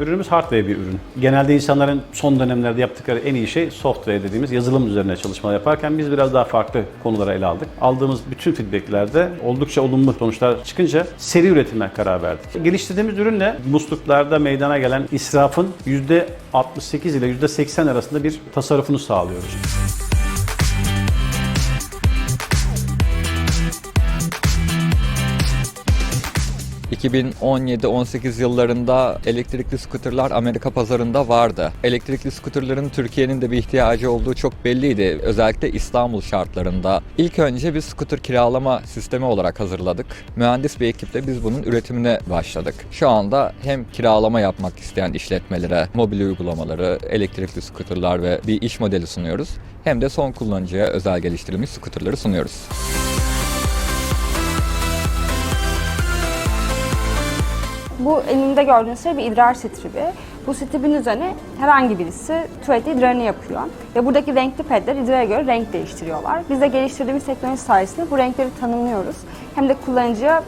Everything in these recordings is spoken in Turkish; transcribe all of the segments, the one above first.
ürünümüz hardware bir ürün. Genelde insanların son dönemlerde yaptıkları en iyi şey software dediğimiz yazılım üzerine çalışmalar yaparken biz biraz daha farklı konulara ele aldık. Aldığımız bütün feedbacklerde oldukça olumlu sonuçlar çıkınca seri üretime karar verdik. Geliştirdiğimiz ürünle musluklarda meydana gelen israfın %68 ile %80 arasında bir tasarrufunu sağlıyoruz. – 2017-18 yıllarında elektrikli skuterlar Amerika pazarında vardı. Elektrikli skuterların Türkiye'nin de bir ihtiyacı olduğu çok belliydi. Özellikle İstanbul şartlarında. İlk önce bir skuter kiralama sistemi olarak hazırladık. Mühendis bir ekiple biz bunun üretimine başladık. Şu anda hem kiralama yapmak isteyen işletmelere mobil uygulamaları, elektrikli skuterlar ve bir iş modeli sunuyoruz. Hem de son kullanıcıya özel geliştirilmiş skuterları sunuyoruz. Bu elimde gördüğünüz şey bir idrar stribi. Bu stribin üzerine herhangi birisi tuvalette idrarını yapıyor. Ve buradaki renkli pedler idrara göre renk değiştiriyorlar. Biz de geliştirdiğimiz teknoloji sayesinde bu renkleri tanımlıyoruz. Hem de kullanıcıya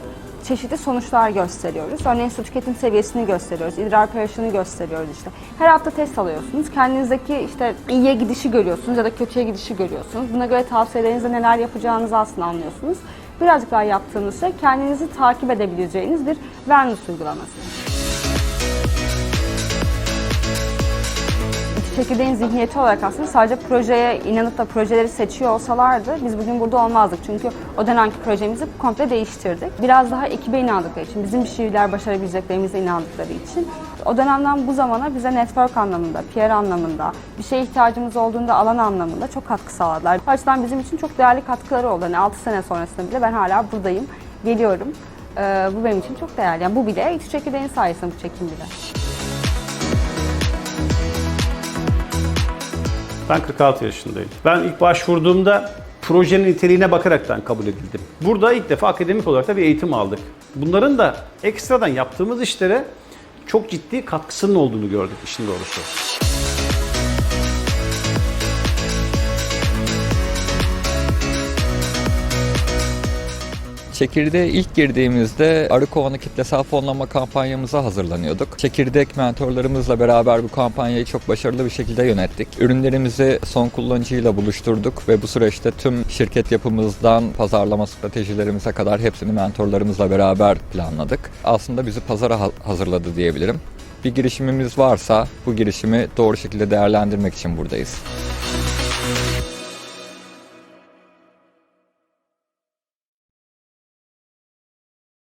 çeşitli sonuçlar gösteriyoruz. Örneğin su tüketim seviyesini gösteriyoruz, idrar pH'ini gösteriyoruz işte. Her hafta test alıyorsunuz. Kendinizdeki işte iyiye gidişi görüyorsunuz ya da kötüye gidişi görüyorsunuz. Buna göre tavsiyelerinizde neler yapacağınızı aslında anlıyorsunuz. Birazcık daha yaptığınız şey kendinizi takip edebileceğiniz bir wellness uygulaması. çekirdeğin zihniyeti olarak aslında sadece projeye inanıp da projeleri seçiyor olsalardı biz bugün burada olmazdık. Çünkü o dönemki projemizi komple değiştirdik. Biraz daha ekibe inandıkları için, bizim bir şeyler başarabileceklerimize inandıkları için o dönemden bu zamana bize network anlamında, PR anlamında, bir şeye ihtiyacımız olduğunda alan anlamında çok katkı sağladılar. O açıdan bizim için çok değerli katkıları oldu. Yani 6 sene sonrasında bile ben hala buradayım, geliyorum. Ee, bu benim için çok değerli. Yani bu bile İTÜ çekirdeğin sayesinde bu çekim bile. Ben 46 yaşındayım. Ben ilk başvurduğumda projenin niteliğine bakaraktan kabul edildim. Burada ilk defa akademik olarak da bir eğitim aldık. Bunların da ekstradan yaptığımız işlere çok ciddi katkısının olduğunu gördük işin doğrusu. Çekirdeğe ilk girdiğimizde arı kovanı kitlesel fonlama kampanyamıza hazırlanıyorduk. Çekirdek mentorlarımızla beraber bu kampanyayı çok başarılı bir şekilde yönettik. Ürünlerimizi son kullanıcıyla buluşturduk ve bu süreçte tüm şirket yapımızdan pazarlama stratejilerimize kadar hepsini mentorlarımızla beraber planladık. Aslında bizi pazara ha- hazırladı diyebilirim. Bir girişimimiz varsa bu girişimi doğru şekilde değerlendirmek için buradayız.